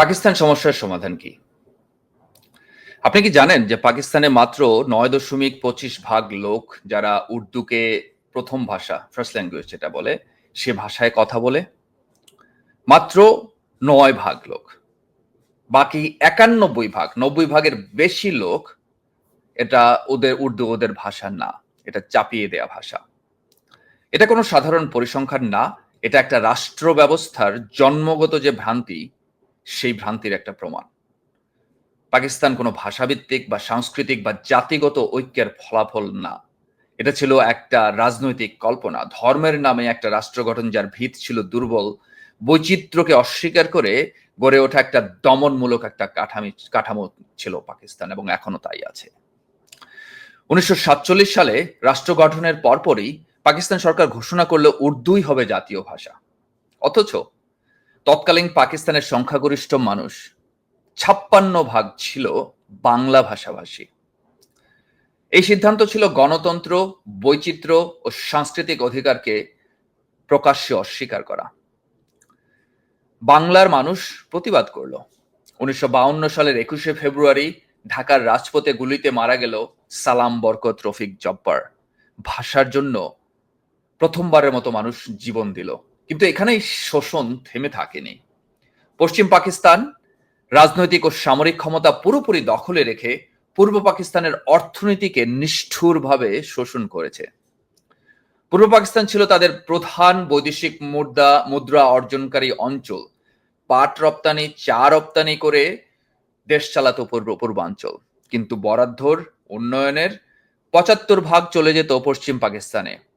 পাকিস্তান সমস্যার সমাধান কি? আপনি কি জানেন যে পাকিস্তানে মাত্র নয় দশমিক পঁচিশ ভাগ লোক যারা উর্দুকে প্রথম ভাষা ফার্স্ট ল্যাঙ্গুয়েজ যেটা বলে, সে ভাষায় কথা বলে? মাত্র নয় ভাগ লোক। বাকি একানব্বই ভাগ, নব্বই ভাগের বেশি লোক এটা ওদের উর্দু ওদের ভাষা না, এটা চাপিয়ে দেয়া ভাষা। এটা কোনো সাধারণ পরিসংখ্যান না, এটা একটা রাষ্ট্র ব্যবস্থার জন্মগত যে ভ্রান্তি সেই ভ্রান্তির একটা প্রমাণ। পাকিস্তান কোনো ভাষাভিত্তিক বা সাংস্কৃতিক বা জাতিগত ঐক্যের ফলাফল না। এটা ছিল একটা রাজনৈতিক কল্পনা। ধর্মের নামে একটা রাষ্ট্র গঠন যার ভিত ছিল দুর্বল, বৈচিত্র্যকে অস্বীকার করে গড়ে ওঠা একটা দমনমূলক একটা কাঠামি, কাঠামো ছিল পাকিস্তান এবং এখনও তাই আছে। উনিশশো সাতচল্লিশ সালে রাষ্ট্র গঠনের পরপরই পাকিস্তান সরকার ঘোষণা করল উর্দুই হবে জাতীয় ভাষা। অথচ তৎকালীন পাকিস্তানের সংখ্যাগরিষ্ঠ মানুষ, ছাপ্পান্ন ভাগ ছিল বাংলা ভাষাভাষী। এই সিদ্ধান্ত ছিল গণতন্ত্র, বৈচিত্র্য ও সাংস্কৃতিক অধিকারকে প্রকাশ্যে অস্বীকার করা। বাংলার মানুষ প্রতিবাদ করল। উনিশশো সালের একুশে ফেব্রুয়ারি ঢাকার রাজপথে গুলিতে মারা গেল সালাম বরকত রফিক জব্বার। ভাষার জন্য প্রথমবারের মতো মানুষ জীবন দিল। কিন্তু এখানেই শোষণ থেমে থাকেনি। পশ্চিম পাকিস্তান রাজনৈতিক ও সামরিক ক্ষমতা পুরোপুরি দখলে রেখে পূর্ব পাকিস্তানের অর্থনীতিকে নিষ্ঠুরভাবে শোষণ করেছে। পূর্ব পাকিস্তান ছিল তাদের প্রধান বৈদেশিক মুদ্রা মুদ্রা অর্জনকারী অঞ্চল। পাট রপ্তানি, চা রপ্তানি করে দেশ চালাতো পূর্ব, পূর্বাঞ্চল। কিন্তু বরাদ্দর উন্নয়নের পঁচাত্তর ভাগ চলে যেত পশ্চিম পাকিস্তানে।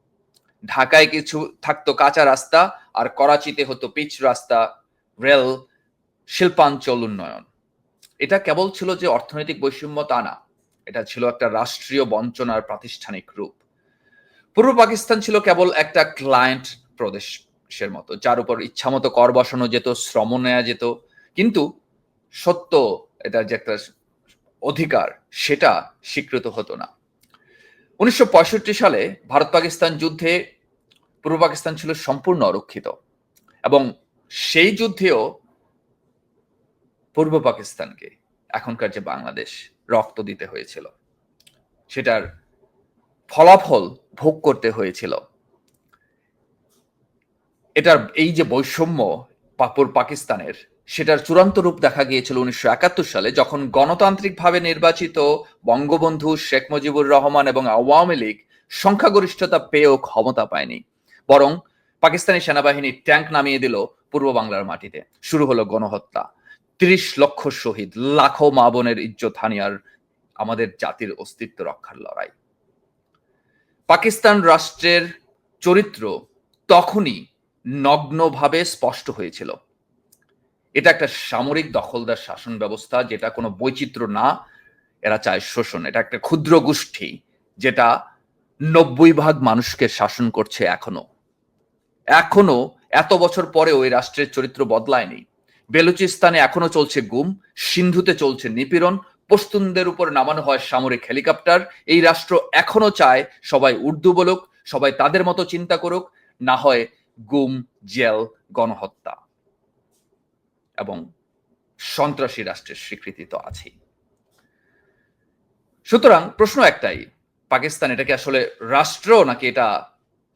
ঢাকায় কিছু থাকতো কাঁচা রাস্তা আর করাচিতে হতো পিচ রাস্তা, রেল, শিল্পাঞ্চল উন্নয়ন। এটা কেবল ছিল যে অর্থনৈতিক বৈষম্য তা না, এটা ছিল একটা রাষ্ট্রীয় বঞ্চনার প্রাতিষ্ঠানিক রূপ। পূর্ব পাকিস্তান ছিল কেবল একটা ক্লায়েন্ট প্রদেশের মতো, যার উপর ইচ্ছামতো কর বসানো যেত, শ্রম নেওয়া যেত, কিন্তু সত্য এটা যে একটা অধিকার, সেটা স্বীকৃত হতো না। উনিশশো পঁয়ষট্টি সালে ভারত পাকিস্তান যুদ্ধে পূর্ব পাকিস্তান ছিল সম্পূর্ণ অরক্ষিত। এবং সেই যুদ্ধেও পূর্ব পাকিস্তানকে এখনকার যে বাংলাদেশ রক্ত দিতে হয়েছিল, সেটার ফলাফল ভোগ করতে হয়েছিল। এটার এই যে বৈষম্য পাপুর পাকিস্তানের, সেটার চূড়ান্ত রূপ দেখা গিয়েছিল উনিশশো একাত্তর সালে, যখন গণতান্ত্রিকভাবে নির্বাচিত বঙ্গবন্ধু শেখ মুজিবুর রহমান এবং আওয়ামী লীগ সংখ্যাগরিষ্ঠতা পেয়েও ক্ষমতা পায়নি। বরং পাকিস্তানি সেনাবাহিনী ট্যাঙ্ক নামিয়ে দিল পূর্ব বাংলার মাটিতে। শুরু হলো গণহত্যা। ত্রিশ লক্ষ শহীদ, লাখো মা বোনের ইজ্জত হানিয়ার আমাদের জাতির অস্তিত্ব রক্ষার লড়াই। পাকিস্তান রাষ্ট্রের চরিত্র তখনই নগ্নভাবে স্পষ্ট হয়েছিল। এটা একটা সামরিক দখলদার শাসন ব্যবস্থা, যেটা কোনো বৈচিত্র্য না, এরা চায় শোষণ। এটা একটা ক্ষুদ্র গোষ্ঠী, যেটা নব্বই ভাগ মানুষকে শাসন করছে এখনও। এখনও এত বছর পরে ওই রাষ্ট্রের চরিত্র বদলায়নি। বেলুচিস্তানে এখনও চলছে গুম, সিন্ধুতে চলছে নিপীড়ন, পশতুনদের উপর নামানো হয় সামরিক হেলিকপ্টার। এই রাষ্ট্র এখনও চায় সবাই উর্দু বলুক, সবাই তাদের মতো চিন্তা করুক, না হয় গুম, জেল, গণহত্যা। এবং সন্ত্রাসী রাষ্ট্রের স্বীকৃতি তো আছেই। সুতরাং প্রশ্ন একটাই, পাকিস্তান এটাকে আসলে রাষ্ট্র নাকি এটা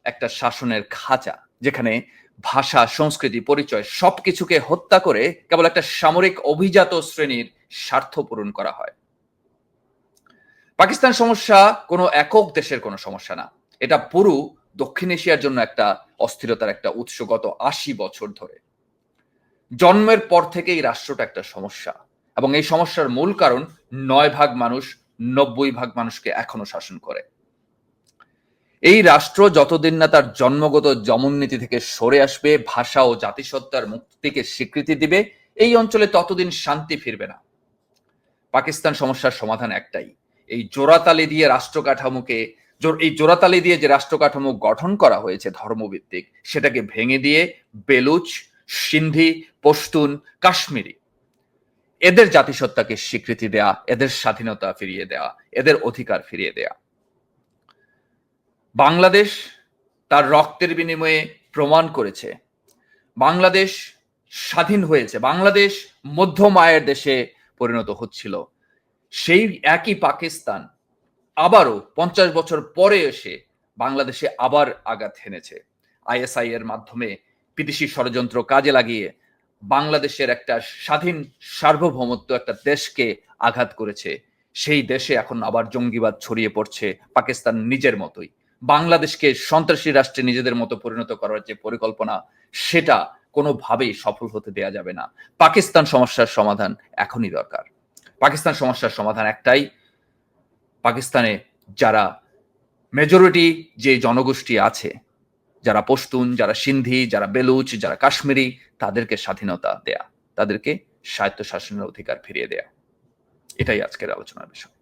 একটা শাসনের খাঁচা? যেখানে ভাষা, সংস্কৃতি, পরিচয় সবকিছুকে হত্যা করে কেবল একটা সামরিক অভিজাত শ্রেণির স্বার্থ পূরণ করা হয়। পাকিস্তান সমস্যা কোনো একক দেশের কোনো সমস্যা না। এটা পুরো দক্ষিণ এশিয়ার জন্য একটা অস্থিরতার একটা উৎস গত আশি বছর ধরে। জন্মের পর থেকে এই রাষ্ট্রটা একটা সমস্যা এবং এই সমস্যার মূল কারণ নয় ভাগ মানুষ, নব্বই ভাগ মানুষকে এখনও শাসন করে। এই রাষ্ট্র যতদিন না তার জন্মগত জমননীতি থেকে সরে আসবে, ভাষা ও জাতিসত্তার মুক্তিকে স্বীকৃতি দিবে, এই অঞ্চলে ততদিন শান্তি ফিরবে না। পাকিস্তান সমস্যার সমাধান একটাই, এই জোড়াতালি দিয়ে রাষ্ট্র কাঠামোকে এই জোড়াতালি দিয়ে যে রাষ্ট্র কাঠামো গঠন করা হয়েছে ধর্মভিত্তিক, সেটাকে ভেঙে দিয়ে বেলুচ, সিন্ধি, পশতুন, কাশ্মীরি, এদের জাতিসত্তাকে স্বীকৃতি দেয়া, এদের স্বাধীনতা ফিরিয়ে দেয়া, এদের অধিকার ফিরিয়ে দেয়া। বাংলাদেশ তার রক্তের বিনিময়ে প্রমাণ করেছে। বাংলাদেশ স্বাধীন হয়েছে। বাংলাদেশ মধ্যম আয়ের দেশে পরিণত হচ্ছিল। সেই একই পাকিস্তান আবারও পঞ্চাশ বছর পরে এসে বাংলাদেশে আবার আঘাত হেনেছে। আইএসআই এর মাধ্যমে বিদেশি ষড়যন্ত্র কাজে লাগিয়ে বাংলাদেশের একটা স্বাধীন সার্বভৌমত্ব একটা দেশকে আঘাত করেছে। সেই দেশে এখন আবার জঙ্গিবাদ ছড়িয়ে পড়ছে পাকিস্তান নিজের মতোই। বাংলাদেশকে সন্ত্রাসী রাষ্ট্রে নিজেদের মতো পরিণত করার যে পরিকল্পনা, সেটা কোনোভাবেই সফল হতে দেয়া যাবে না। পাকিস্তান সমস্যার সমাধান এখনই দরকার। পাকিস্তান সমস্যার সমাধান একটাই, পাকিস্তানে যারা মেজরিটি যে জনগোষ্ঠী আছে, যারা পশতুন, যারা সিন্ধি, যারা বেলুচ, যারা কাশ্মীরি, তাদেরকে স্বাধীনতা দেয়া, তাদেরকে স্বায়ত্তশাসনের অধিকার ফিরিয়ে দেয়া। এটাই আজকের আলোচনার বিষয়।